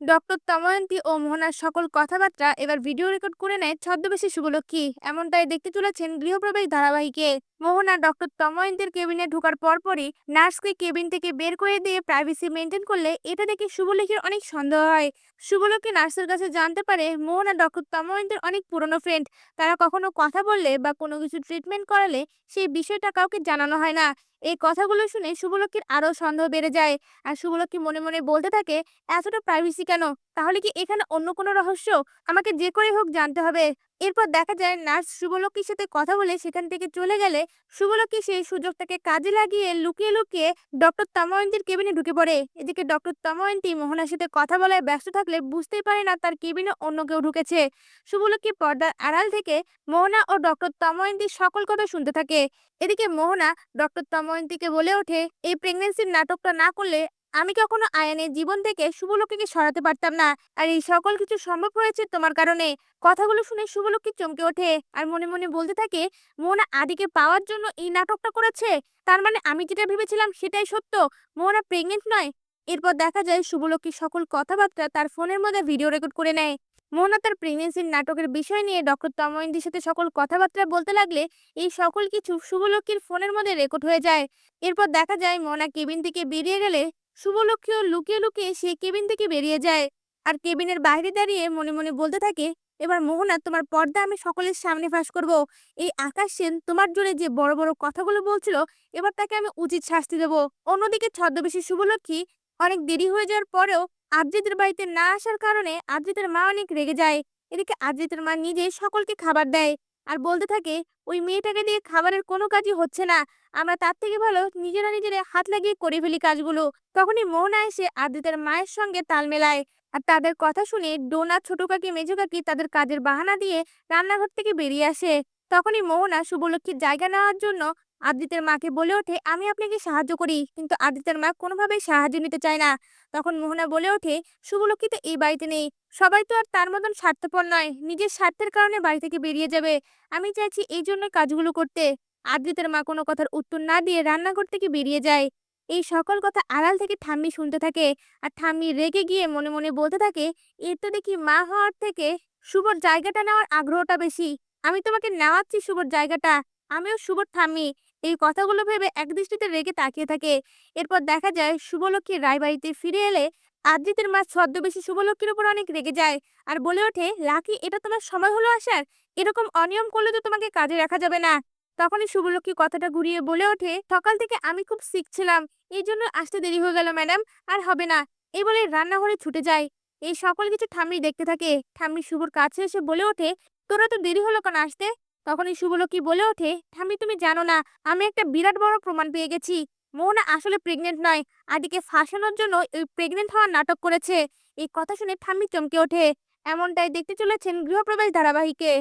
Doctor তময়ন্তী ও মোহনার সকল কথাবার্তা এবার ভিডিও রেকর্ড করে নেয় ছদ্মবেশী শুভলক্ষ্মী। এমনটাই দেখতে চলেছেন গৃহপ্রবেশ ধারাবাহিকে। মোহনা ডক্টর তময়ন্তীর কেবিনে ঢোকার পরপরই নার্সকে কেবিন থেকে বের করে দিয়ে প্রাইভেসি মেনটেন করলে এটা দেখে শুভলক্ষ্মীর অনেক সন্দেহ হয়। শুভলক্ষী নার্সের কাছে জানতে পারে মোহনা ডক্টর তময়ন্তীর অনেক পুরনো ফ্রেন্ড তারা কখনো কথা বললে বা কোনো কিছু ট্রিটমেন্ট করালে সেই বিষয়টা কাউকে জানানো হয় না। এই কথাগুলো শুনে শুভলক্ষীর আরও সন্দেহ বেড়ে যায়। আর শুভলক্ষ্মী মনে মনে বলতে থাকে, এতটা প্রাইভেসি কেন? তাহলে কি এখানে অন্য কোনো রহস্য? আমাকে যে করে হোক জানতে হবে। এরপর দেখা যায় নার্স শুভলক্ষ্মীর সাথে কথা বলে সেখান থেকে চলে গেলে শুভলক্ষ্মী সেই সুযোগটাকে কাজে লাগিয়ে লুকিয়ে লুকিয়ে ডক্টর তময়ন্তীর কেবিনে ঢুকে পড়ে। এদিকে ডক্টর তময়ন্তী মোহনার সাথে কথা বলায় ব্যস্ত থাকলে বুঝতেই পারে না তার কেবিনে অন্য কেউ ঢুকেছে। শুভলক্ষ্মী পর্দার আড়াল থেকে মোহনা ও ডক্টর তময়ন্তীর সকল কথা শুনতে থাকে। এদিকে মোহনা ডক্টর তময়ন্তীকে বলে ওঠে, এই প্রেগনেন্সির নাটকটা না করলে আমি কখনো আয়ানের জীবন থেকে শুভলক্ষ্মীকে সরাতে পারতাম না। আর এই সকল কিছু সম্ভব হয়েছে তোমার কারণে। কথাগুলো শুনে শুভলক্ষ্মী চমকে ওঠে আর মনে মনে বলতে থাকে, মোহনা আদিকে পাওয়ার জন্য এই নাটকটা করেছে। তার মানে আমি যেটা ভেবেছিলাম সেটাই সত্য। মোহনা প্রেগনেন্ট নয়। এরপর দেখা যায় শুভলক্ষ্মী সকল কথাবার্তা তার ফোনের মধ্যে ভিডিও রেকর্ড করে নেয়। মোহনা তার প্রেগনেন্সির নাটকের বিষয় নিয়ে ডক্টর তময়ন্তীর সাথে সকল কথাবার্তা বলতে লাগলে এই সকল কিছু শুভলক্ষ্মীর ফোনের মধ্যে রেকর্ড হয়ে যায়। এরপর দেখা যায় মোহনা কেবিন থেকে বেরিয়ে গেলে শুভলক্ষ্মীও লুকিয়ে লুকিয়ে সে কেবিন থেকে বেরিয়ে যায়। আর কেবিনের বাইরে দাঁড়িয়ে মনে মনে বলতে থাকে, এবার মোহনা, তোমার পর্দা আমি সকলের সামনে ফাঁস করব। এই আকাশ সেন তোমার জন্য যে বড় বড় কথাগুলো বলছিল, এবার তাকে আমি উচিত শাস্তি দেব। অন্যদিকে ছদ্মবেশী শুভলক্ষ্মী অনেক দেরি হয়ে যাওয়ার পরেও আদ্রিতের বাড়িতে না আসার কারণে আদ্রিতের মা অনেক রেগে যায়। এদিকে আদ্রিতের মা নিজে সকলকে খাবার দেয়। আর বলতে থাকে, ওই মেয়েটাকে দিয়ে খাবারের কোনো কাজই হচ্ছে না। আমরা তার থেকে ভালো নিজেরা নিজেরা হাত লাগিয়ে করে ফেলি কাজগুলো। তখনই মোহনা এসে আদিতের মায়ের সঙ্গে তাল মেলায়। আর তাদের কথা শুনে ডোনা ছোট কাকি, মেজো কাকি তাদের কাজের বাহানা দিয়ে রান্নাঘর থেকে বেরিয়ে আসে। তখনই মোহনা শুভলক্ষ্মীর জায়গা নেওয়ার জন্য আদিতের মাকে বলে ওঠে, আমি আপনাকে সাহায্য করি। কিন্তু আদিতের মা কোনোভাবেই সাহায্য নিতে চায় না। তখন মোহনা বলে ওঠে, শুভলক্ষ্মী তো এই বাড়িতে নেই। সবাই তো আর তার মতন স্বার্থপর নয়। নিজের স্বার্থের কারণে বাড়ি থেকে বেরিয়ে যাবে। আমি চাইছি এই জন্য কাজগুলো করতে। আদ্রিতের মা কোনো কথার উত্তর না দিয়ে রান্নাঘর থেকে বেরিয়ে যায়। এই সকল কথা আড়াল থেকে ঠাম্মি শুনতে থাকে আর ঠাম্মি রেগে গিয়ে মনে মনে বলতে থাকে, এর তো দেখি মা হওয়ার থেকে শুভর জায়গাটা নেওয়ার আগ্রহটা বেশি। আমি তোমাকে নেওয়াচ্ছি শুভর জায়গাটা, আমিও শুভর ঠাম্মি এই কথাগুলো ভেবে একদৃষ্টিতে রেগে তাকিয়ে থাকে। এরপর দেখা যায় শুভলক্ষ্মী রায়বাড়িতে ফিরে এলে আদ্রিতের মা ছদ্মবেশী শুভলক্ষ্মীর উপর অনেক রেগে যায় আর বলে ওঠে, লাকি, এটা তোমার সময় হলো আসার? এরকম অনিয়ম করলে তো তোমাকে কাজে রাখা যাবে না। তখনই শুভলক্ষ্মী কথাটা ঘুরিয়ে বলে ওঠে, সকাল থেকে আমি খুব শিখছিলাম এই জন্য আসতে দেরি হয়ে গেল ম্যাডাম আর হবে না। এই বলে রান্নাঘরে ছুটে যায়। এই সকল কিছু ঠাম্মি দেখতে থাকে। ঠাম্মি শুভর কাছে এসে বলে ওঠে, তোরা তো দেরি হলো কেন আসতে? তখনই শুভলক্ষ্মী বলে ওঠে, ঠাম্মি, তুমি জানো না, আমি একটা বিরাট বড় প্রমাণ পেয়ে গেছি। মোহনা আসলে প্রেগনেন্ট নয়, আদিকে ফাঁসানোর জন্য ওই প্রেগনেন্ট হওয়ার নাটক করেছে। এই কথা শুনে ঠাম্মি চমকে ওঠে। এমনটাই দেখতে চলেছেন গৃহপ্রবেশ ধারাবাহিকে।